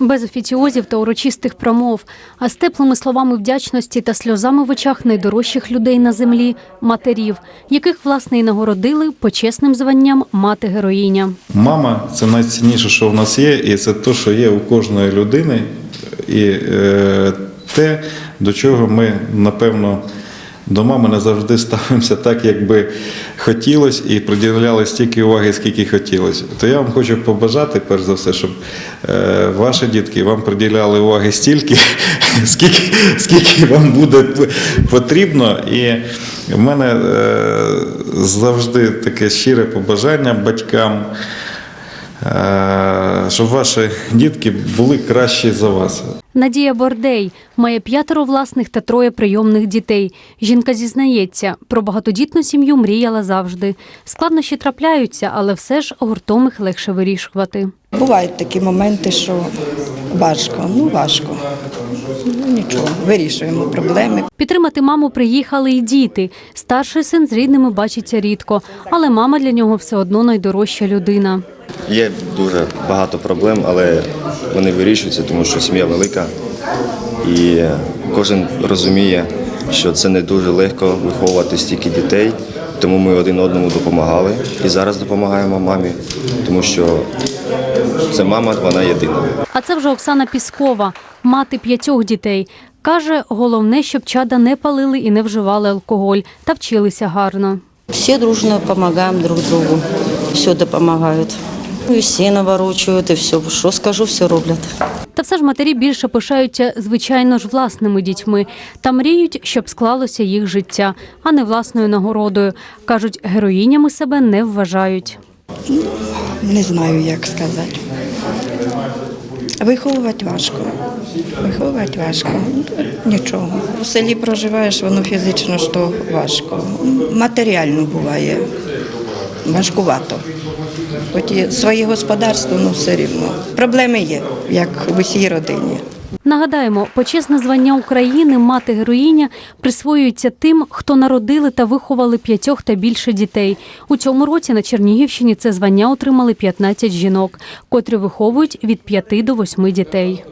без офіціозів та урочистих промов, а з теплими словами вдячності та сльозами в очах найдорожчих людей на землі матерів, яких власне і нагородили почесним званням мати героїня. Мама це найцінніше, що в нас є, і це те, що є у кожної людини, і е, те, до чого ми, напевно, до мами не завжди ставимося так, як би хотілося, і приділяли стільки уваги, скільки хотілося. То я вам хочу побажати, перш за все, щоб е, ваші дітки вам приділяли уваги стільки, скільки, скільки вам буде потрібно. І в мене е, завжди таке щире побажання батькам. Е, щоб ваші дітки були кращі за вас. Надія Бордей має п'ятеро власних та троє прийомних дітей. Жінка зізнається, про багатодітну сім'ю мріяла завжди. Складнощі трапляються, але все ж гуртом їх легше вирішувати. Бувають такі моменти, що важко, ну важко. Ну нічого, вирішуємо проблеми. Підтримати маму приїхали і діти. Старший син з рідними бачиться рідко, але мама для нього все одно найдорожча людина. Є дуже багато проблем, але вони вирішуються, тому що сім'я велика, і кожен розуміє, що це не дуже легко виховувати стільки дітей. Тому ми один одному допомагали і зараз допомагаємо мамі, тому що це мама, вона єдина. А це вже Оксана Піскова, мати п'ятьох дітей. Каже, головне, щоб чада не палили і не вживали алкоголь та вчилися гарно. Все дружно помогаем друг другу, все допомагають. Ну, І сіно ворочують, і все. Що скажу, все роблять. Та все ж матері більше пишаються, звичайно ж, власними дітьми та мріють, щоб склалося їх життя, а не власною нагородою. Кажуть, героїнями себе не вважають. Не знаю, як сказати. Виховувати важко. Виховувати важко. Нічого. У селі проживаєш, воно фізично що важко. Матеріально буває. Важкувато. Хоч і своє господарство, ну все рівно. Проблеми є, як в усій родині. Нагадаємо, почесне звання України мати героїня присвоюється тим, хто народили та виховали п'ятьох та більше дітей. У цьому році на Чернігівщині це звання отримали 15 жінок, котрі виховують від 5 до 8 дітей.